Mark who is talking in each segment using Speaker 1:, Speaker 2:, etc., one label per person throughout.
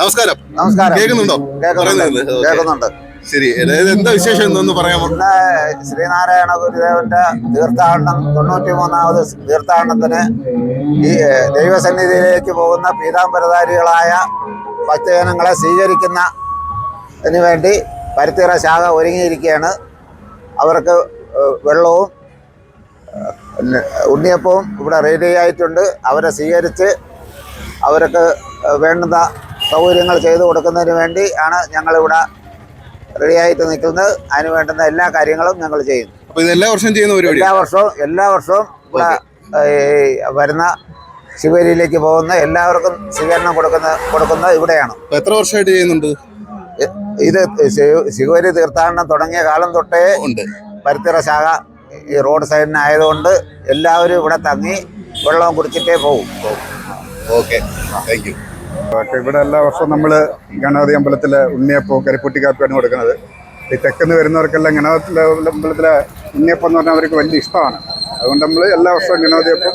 Speaker 1: നമസ്കാരം.
Speaker 2: നമസ്കാരം.
Speaker 1: കേൾക്കുന്നുണ്ടോ?
Speaker 2: കേൾക്കുന്നുണ്ട്.
Speaker 1: ശരി. എന്താ വിശേഷം? എന്നൊന്ന് പറയാമോ?
Speaker 2: ഇന്ന് ശ്രീനാരായണ ഗുരുദേവന്റെ തീർത്ഥാടനം തൊണ്ണൂറ്റി മൂന്നാമത് തീർത്ഥാടനത്തിന് ഈ ദൈവസന്നിധിയിലേക്ക് പോകുന്ന പീതാംബരധാരികളായ ഭക്തജനങ്ങളെ സ്വീകരിക്കുന്ന വേണ്ടി പരുത്തിറ ശാഖ ഒരുങ്ങിയിരിക്കുകയാണ്. അവർക്ക് വെള്ളവും ഉണ്ണിയപ്പവും ഇവിടെ റെഡി ആയിട്ടുണ്ട്. അവരെ സ്വീകരിച്ച് അവർക്ക് വേണ്ടുന്ന സൗകര്യങ്ങൾ ചെയ്തു കൊടുക്കുന്നതിന് വേണ്ടി ആണ് ഞങ്ങളിവിടെ റെഡിയായിട്ട് നിൽക്കുന്നത്. അതിന് വേണ്ടുന്ന എല്ലാ കാര്യങ്ങളും ഞങ്ങൾ ചെയ്യുന്നു.
Speaker 1: അപ്പോൾ ഇത് എല്ലാ വർഷവും ചെയ്യുന്ന പരിപാടി
Speaker 2: എല്ലാ വർഷവും എല്ലാ വർഷവും ഇവിടെ വരുന്ന ശിവേരിയിലേക്ക് പോകുന്ന എല്ലാവർക്കും സ്വീകരണം കൊടുക്കുന്ന കൊടുക്കുന്ന ഇവിടെയാണ്.
Speaker 1: എത്ര വർഷമായിട്ട് ചെയ്യുന്നുണ്ട്?
Speaker 2: ഇത് ശിവരി തീർത്ഥാടനം തുടങ്ങിയ കാലം തൊട്ടേ
Speaker 1: ഉണ്ട്.
Speaker 2: പരുത്തിറ ശാഖ ഈ റോഡ് സൈഡിന് ആയതുകൊണ്ട് എല്ലാവരും ഇവിടെ തങ്ങി വെള്ളം കുടിച്ചിട്ടേ പോകും
Speaker 1: ഓക്കെ താങ്ക് യു
Speaker 3: ഓക്കെ ഇവിടെ എല്ലാ വർഷവും നമ്മൾ ഗണപതി അമ്പലത്തിലെ ഉണ്ണിയപ്പവും കരിപ്പൊട്ടി കാപ്പിയാണ് കൊടുക്കുന്നത്. ഈ തെക്കുന്ന് വരുന്നവർക്കെല്ലാം ഗണപതിലെ അമ്പലത്തിലെ ഉണ്ണിയപ്പം എന്ന് പറഞ്ഞാൽ അവർക്ക് വലിയ ഇഷ്ടമാണ്. അതുകൊണ്ട് നമ്മൾ എല്ലാ വർഷവും ഗണപതിയപ്പം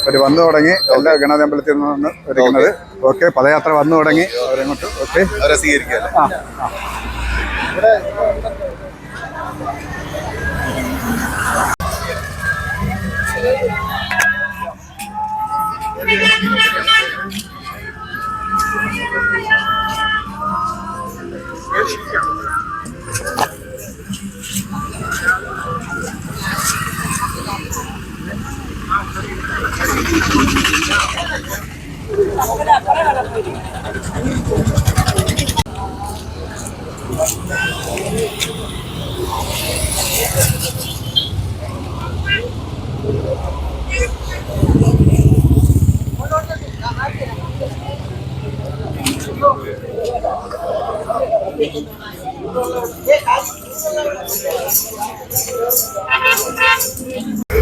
Speaker 3: അവർ വന്നു തുടങ്ങി എല്ലാ ഗണപതി അമ്പലത്തിൽ നിന്നാണ് ഒരുക്കുന്നത്. ഓക്കെ പദയാത്ര വന്നു തുടങ്ങി. അവരങ്ങോട്ട് ഓക്കെ.
Speaker 1: അവരെ സ്വീകരിക്കാം
Speaker 3: ആ ആ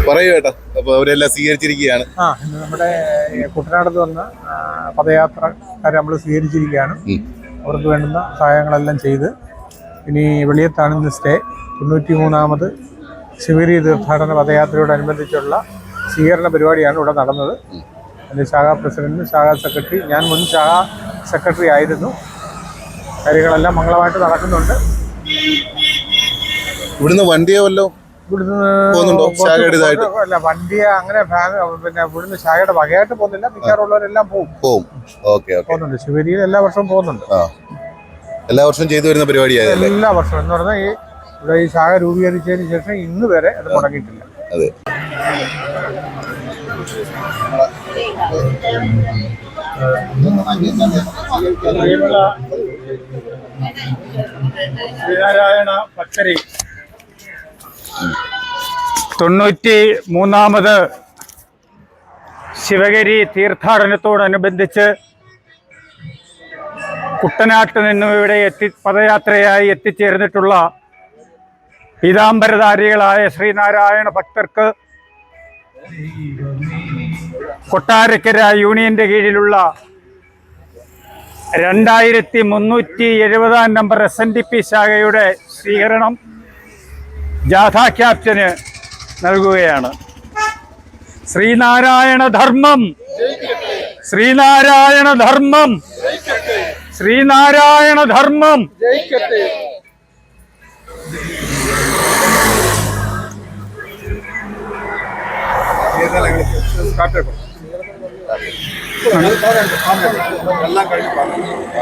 Speaker 1: പറയൂ കേട്ടോ അപ്പൊ അവരെല്ലാം സ്വീകരിച്ചിരിക്കുകയാണ്.
Speaker 4: ആ ഇന്ന് നമ്മുടെ കുട്ടനാടത്ത് വന്ന പദയാത്രക്കാരെ നമ്മൾ സ്വീകരിച്ചിരിക്കുകയാണ്. അവർക്ക് വേണ്ടുന്ന സഹായങ്ങളെല്ലാം ചെയ്ത് ഇനി വെളിയത്താണ് ഇന്ന് സ്റ്റേ. തൊണ്ണൂറ്റി മൂന്നാമത് ശിവരി തീർത്ഥാടന പദയാത്രയോടനുബന്ധിച്ചുള്ള സ്വീകരണ പരിപാടിയാണ് ഇവിടെ നടന്നത്. അതിന്റെ ശാഖാ പ്രസിഡന്റ് ശാഖാ സെക്രട്ടറി ഞാൻ മുൻ ശാഖാ സെക്രട്ടറി ആയിരുന്നു. കാര്യങ്ങളെല്ലാം മംഗളമായിട്ട് നടക്കുന്നുണ്ട്.
Speaker 1: ഇവിടുന്ന് വണ്ടിയോ വല്ലോ
Speaker 4: ഇവിടുന്ന് അല്ല വണ്ടി അങ്ങനെ പിന്നെ ഇവിടുന്ന് ശാഖയുടെ വകയായിട്ട് പോകുന്നില്ല. മിക്കാറുള്ളവരെല്ലാം പോകും
Speaker 1: പോകും
Speaker 4: പോകുന്നുണ്ട്. ശിവരിയിൽ എല്ലാ വർഷവും പോകുന്നുണ്ട്.
Speaker 1: എല്ലാ വർഷവും ചെയ്തു വരുന്ന പരിപാടിയായതല്ലേ?
Speaker 4: എല്ലാ വർഷവും. എന്ന് പറഞ്ഞാൽ ഈ ഇവിടെ ഈ ശാഖ രൂപീകരിച്ചതിന് ശേഷം ഇന്ന് വരെ അത് മുടങ്ങിയിട്ടില്ല.
Speaker 1: അതെ.
Speaker 4: ശ്രീനാരായണ ഭക്തരെ തൊണ്ണൂറ്റി മൂന്നാമത് ശിവഗിരി തീർത്ഥാടനത്തോടനുബന്ധിച്ച് കുട്ടനാട്ട് നിന്നും ഇവിടെ എത്തി പദയാത്രയായി എത്തിച്ചേർന്നിട്ടുള്ള പീതാംബരധാരികളായ ശ്രീനാരായണ ഭക്തർക്ക് കൊട്ടാരക്കര യൂണിയന്റെ കീഴിലുള്ള രണ്ടായിരത്തി മുന്നൂറ്റി എഴുപതാം number S N D P ശാഖയുടെ സ്വീകരണം ജാഥ ക്യാപ്റ്റന് നൽകുകയാണ്. ശ്രീനാരായണ ധർമ്മം. ശ്രീനാരായണ ധർമ്മം. ശ്രീനാരായണ ധർമ്മം.
Speaker 3: കാപ്പിയപ്പം எல்லாம் கழிச்சு பார்க்கணும்